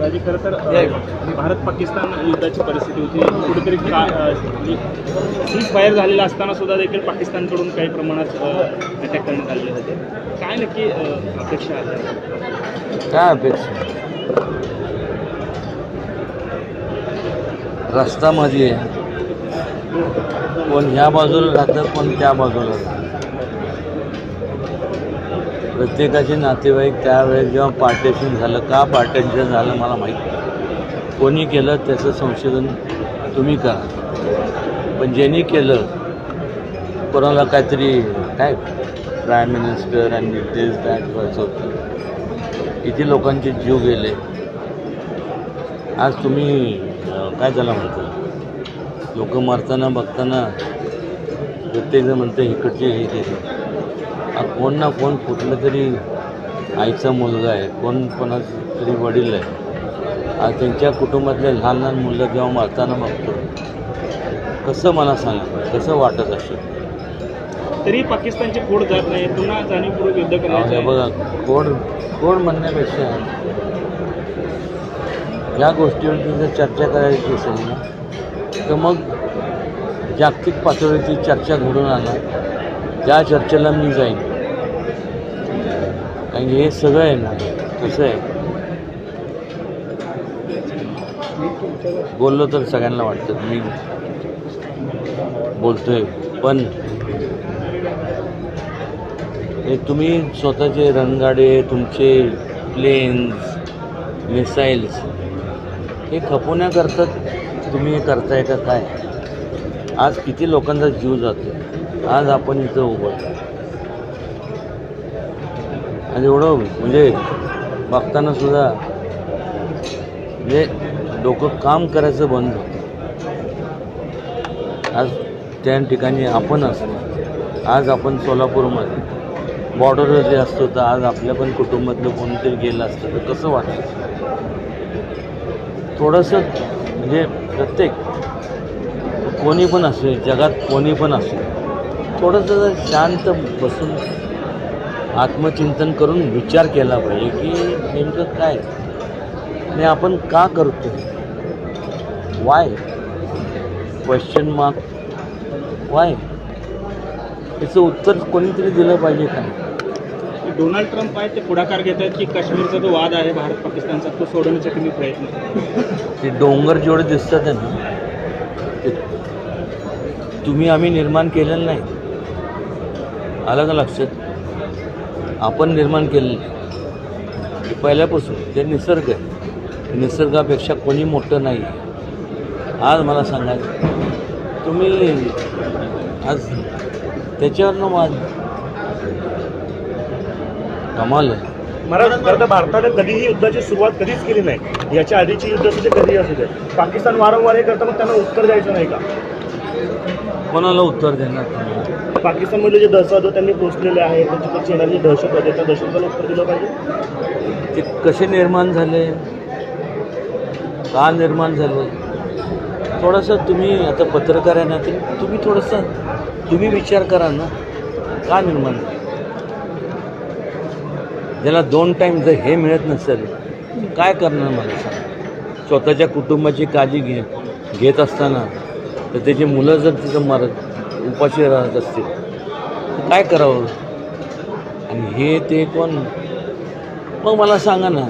राजे खरं तर भारत पाकिस्तान युद्धाची परिस्थिती होती. कुठेतरी का सीज फायर झालेला असताना सुद्धा देखील पाकिस्तानकडून काही प्रमाणात अटॅक करण्यात आलेले होते. काय नक्की अपेक्षा आहे? काय अपेक्षा? रस्ता मध्ये. कोण ह्या बाजूला राहतं कोण त्या बाजूला राहतं. प्रत्येकाचे नातेवाईक त्यावेळेस जेव्हा पार्टेशन झालं का पार्टेशन झालं मला माहीत कोणी केलं त्याचं संशोधन तुम्ही करा. पण ज्यांनी केलं कोणाला काहीतरी काय प्राईम मिनिस्टर आणि दिस दॅट व्हायचं होतं किती लोकांचे जीव गेले. आज तुम्ही काय त्याला म्हणतो? लोक मरताना बघताना प्रत्येकजण म्हणतं इकडचे हे केलं. कोण ना कोण कुठलं तरी आईचा मुलगा आहे कोण कोणाचं तरी वडील आहे. आज त्यांच्या कुटुंबातले लहान लहान मुलं जेव्हा मरताना बघतो कसं मला सांगा कसं वाटत असेल? तरी पाकिस्तानची फोड जात नाही पुन्हा जाणीवपूर्वक युद्ध हे करायचं बघा कोड कोड म्हणण्यापेक्षा या गोष्टीवरती जर चर्चा करायची असेल ना तर मग जागतिक पातळीवरती चर्चा घडून आणा त्या चर्चेला मी जाईन. कारण की हे सगळं आहे ना कसं आहे. बोललो तर सगळ्यांना वाटतं मी बोलतोय पण हे तुम्ही स्वतःचे रणगाडे तुमचे प्लेन्स मिसाईल्स हे खपवण्याकरता तुम्ही हे करताय का काय? आज किती लोकांचा जीव जातो आज आपण इथं उभं आणि एवढं म्हणजे बघताना सुद्धा म्हणजे डोकं काम करायचं बंद होतं. आज त्या ठिकाणी आपण असतो. आज आपण सोलापूरमध्ये बॉर्डरवर जे असतो तर आज आपल्या पण कुटुंबातलं कोणतरी गेलं असतं तर कसं वाटतं? थोडंसं म्हणजे प्रत्येक कोणी पण असू जगात कोणी पण असो थोडंसं जर शांत बसून आत्मचिंतन करून विचार केला पाहिजे की नेमकं काय? आणि आपण का करतो वाय क्वेश्चन मार्क वाय याचं उत्तर कोणीतरी दिलं पाहिजे का? डोनाल्ड ट्रम्प आहेत ते पुढाकार घेत आहेत की काश्मीरचा जो वाद आहे भारत पाकिस्तानचा तो सोडवण्याचा तुम्ही प्रयत्न. ते डोंगर जेवढे दिसतात आहे ना ते तुम्ही आम्ही निर्माण केलेलं नाही. आलं का लक्षात? आपण निर्माण केलेलं पहिल्यापासून ते निसर्ग आहे निसर्गापेक्षा कोणी मोठं नाही. आज मला सांगायचं तुम्ही आज त्याच्यावरनं वाद? कमाल आहे. मला तर भारताने कधीही युद्धाची सुरुवात कधीच केली नाही. याच्या आधीची युद्ध सुद्धा कधीही असू दे. पाकिस्तान वारंवार हे करता मग त्यांना उत्तर द्यायचं नाही का? कोणाला उत्तर देणार तुम्ही? पाकिस्तानमधले जे दहशतवाद त्यांनी पोचलेले येणारे जे दहशतवाद त्या दहशतवादाला उत्तर दिलं पाहिजे. ते कसे निर्माण झाले? का निर्माण झाले? थोडंसं तुम्ही आता पत्रकार आहे ना ते तुम्ही थोडंसं तुम्ही विचार करा ना. का निर्माण झाले? ज्याला दोन टाईम जर हे मिळत नसेल काय करणार मला सांग स्वतःच्या कुटुंबाची काळजी घे घेत असताना. तर त्याची मुलं जर तिथं मारत उपाशी राहत असतील तर काय करावं? आणि हे ते कोण? मग मला सांगा ना.